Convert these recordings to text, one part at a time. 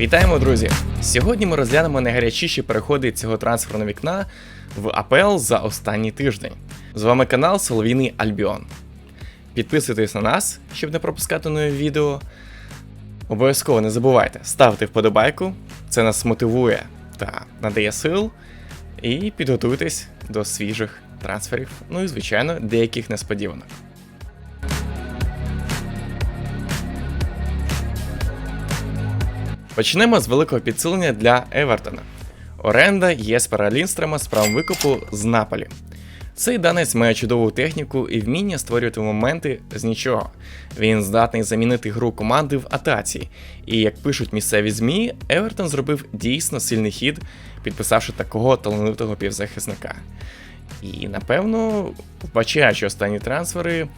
Вітаємо, друзі! Сьогодні ми розглянемо найгарячіші переходи цього трансферного вікна в АПЛ за останній тиждень. З вами канал Соловійний Альбіон. Підписуйтесь на нас, щоб не пропускати нові відео. Обов'язково не забувайте ставити вподобайку, це нас мотивує та надає сил. І підготуйтесь до свіжих трансферів, ну і, звичайно, деяких несподіванок. Почнемо з великого підсилення для Евертона. Оренда Єспера Лінстрема з правом викупу з Наполі. Цей данець має чудову техніку і вміння створювати моменти з нічого. Він здатний замінити гру команди в атаці. І як пишуть місцеві ЗМІ, Евертон зробив дійсно сильний хід, підписавши такого талановитого півзахисника. І напевно, вбачаючи останні трансфери,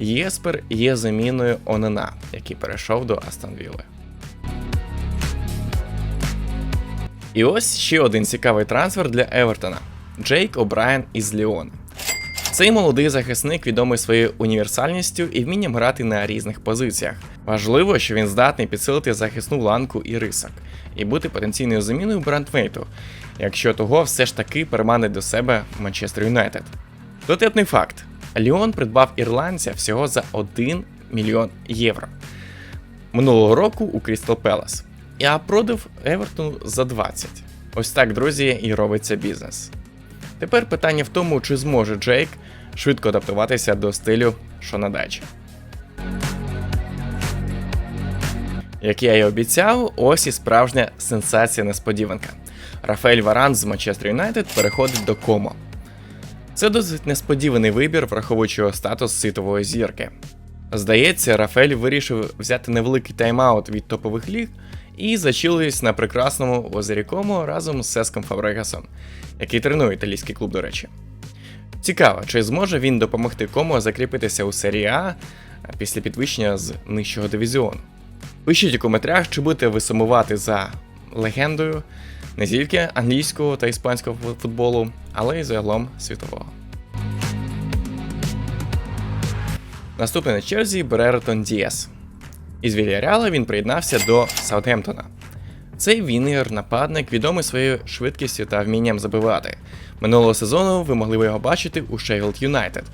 Єспер є заміною Онена, який перейшов до Астон І ось ще один цікавий трансфер для Евертона Джейк О'Брайен із Ліона. Цей молодий захисник відомий своєю універсальністю і вмінням грати на різних позиціях. Важливо, що він здатний підсилити захисну ланку і рисок, і бути потенційною заміною Брандмейту, якщо того все ж таки переманить до себе Манчестер Юнайтед. Дотепний факт: Ліон придбав ірландця всього за 1 мільйон євро минулого року у Крістал Пелас. Я продав Евертону за 20. Ось так, друзі, і робиться бізнес. Тепер питання в тому, чи зможе Джейк швидко адаптуватися до стилю Шона Дачі. Як я і обіцяв, ось і справжня сенсація несподіванка. Рафаель Варан з Манчестер Юнайтед переходить до Комо. Це досить несподіваний вибір, враховуючи його статус світової зірки. Здається, Рафаель вирішив взяти невеликий тайм-аут від топових ліг і зачились на прекрасному озері Комо разом з Сеском Фабрегасом, який тренує італійський клуб, до речі. Цікаво, чи зможе він допомогти Комо закріпитися у серії А після підвищення з нижчого дивізіону. Пишіть у коментарях, чи будете ви сумувати за легендою не тільки англійського та іспанського футболу, але й загалом світового. Наступний на черзі Берертон Дієс. Із Вільяреала він приєднався до Саутгемптона. Цей вінгер-нападник відомий своєю швидкістю та вмінням забивати. Минулого сезону ви могли його бачити у Sheffield Юнайтед,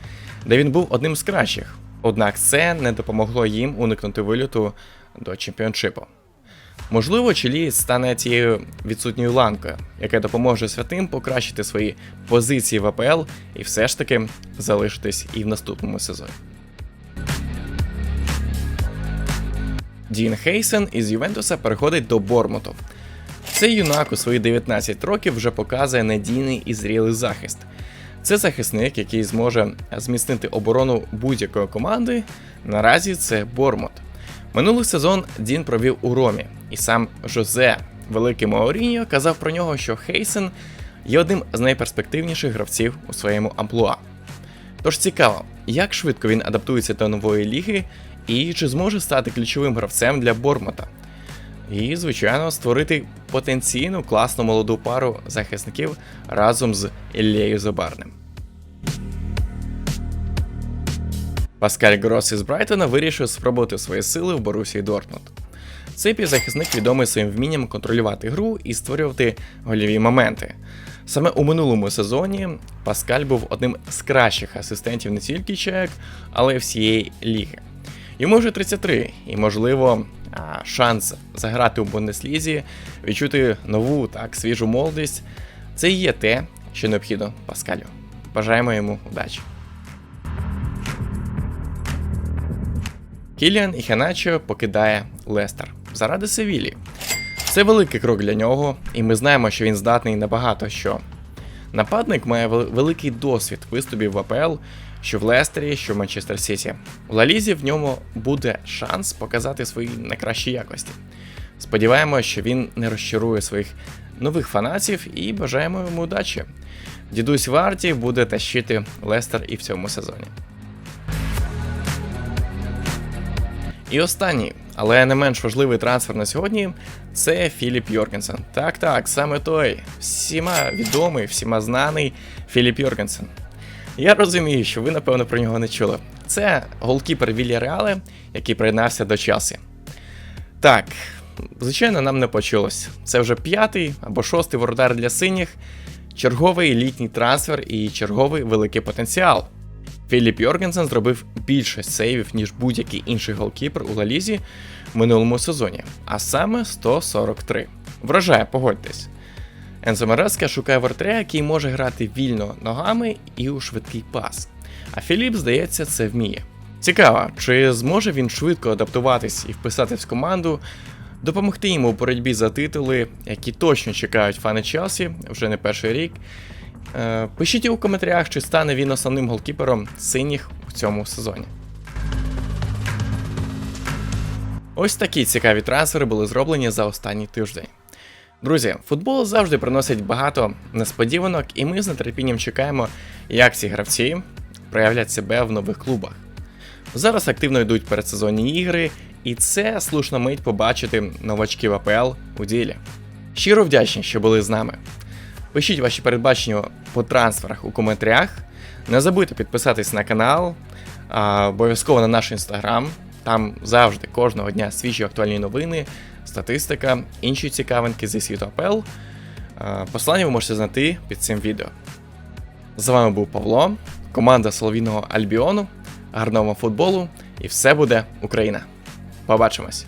де він був одним з кращих. Однак це не допомогло їм уникнути виліту до чемпіоншипу. Можливо, Чилієць стане цією відсутньою ланкою, яка допоможе святим покращити свої позиції в АПЛ і все ж таки залишитись і в наступному сезоні. Дін Хейсен із Ювентуса переходить до Бормуту. Цей юнак у свої 19 років вже показує надійний і зрілий захист. Це захисник, який зможе зміцнити оборону будь-якої команди. Наразі це Бормут. Минулий сезон Дін провів у Ромі, і сам Жозе, великий Маоріньо, казав про нього, що Хейсен є одним з найперспективніших гравців у своєму амплуа. Тож цікаво, як швидко він адаптується до нової ліги і чи зможе стати ключовим гравцем для Бормота. І, звичайно, створити потенційну класну молоду пару захисників разом з Іллею Забарним. Паскаль Грос із Брайтона вирішив спробувати свої сили в Борусії Дортмунд. Цей півзахисник відомий своїм вмінням контролювати гру і створювати гольові моменти. Саме у минулому сезоні Паскаль був одним з кращих асистентів не тільки чек, але й всієї ліги. Йому вже 33, і, можливо, шанс заграти у Бундеслізі, відчути нову так свіжу молодість. Це і є те, що необхідно Паскалю. Бажаємо йому удачі. Кіліан Іханачо покидає Лестер заради Севілі. Це великий крок для нього, і ми знаємо, що він здатний на багато що. Нападник має великий досвід виступів в АПЛ, що в Лестері, що в Манчестер Сіті. У Лалізі в ньому буде шанс показати свої найкращі якості. Сподіваємося, що він не розчарує своїх нових фанатів і бажаємо йому удачі. Дідусь Варті буде тащити Лестер і в цьому сезоні. І останній, але не менш важливий трансфер на сьогодні це Філіп Йоргенсен. Так, так, саме той, всіма відомий, всіма знаний Філіп Йоргенсен. Я розумію, що ви, напевно, про нього не чули. Це голкіпер Вілля Реале, який приєднався до Челсі. Так, звичайно, нам не почулось. Це вже п'ятий або шостий воротар для синіх, черговий літній трансфер і черговий великий потенціал. Філіп Йоргенсен зробив більше сейвів, ніж будь-який інший голкіпер у Лалізі в минулому сезоні, а саме 143. Вражає, погодьтесь. Ензо Мереска шукає воротаря, який може грати вільно ногами і у швидкий пас. А Філіп, здається, це вміє. Цікаво, чи зможе він швидко адаптуватись і вписатись в команду, допомогти йому у боротьбі за титули, які точно чекають фани Челсі вже не перший рік. Е, Пишіть у коментарях, чи стане він основним голкіпером синіх у цьому сезоні. Ось такі цікаві трансфери були зроблені за останній тиждень. Друзі, футбол завжди приносить багато несподіванок, і ми з нетерпінням чекаємо, як ці гравці проявлять себе в нових клубах. Зараз активно йдуть передсезонні ігри, і це слушна мить побачити новачків АПЛ у ділі. Щиро вдячні, що були з нами. Пишіть ваші передбачення по трансферах у коментарях. Не забудьте підписатись на канал, обов'язково на наш інстаграм. Там завжди кожного дня свіжі актуальні новини, статистика, інші цікавинки зі світу АПЛ. А, Посилання ви можете знайти під цим відео. З вами був Павло, команда Соловійного Альбіону. Гарного футболу і все буде Україна. Побачимось!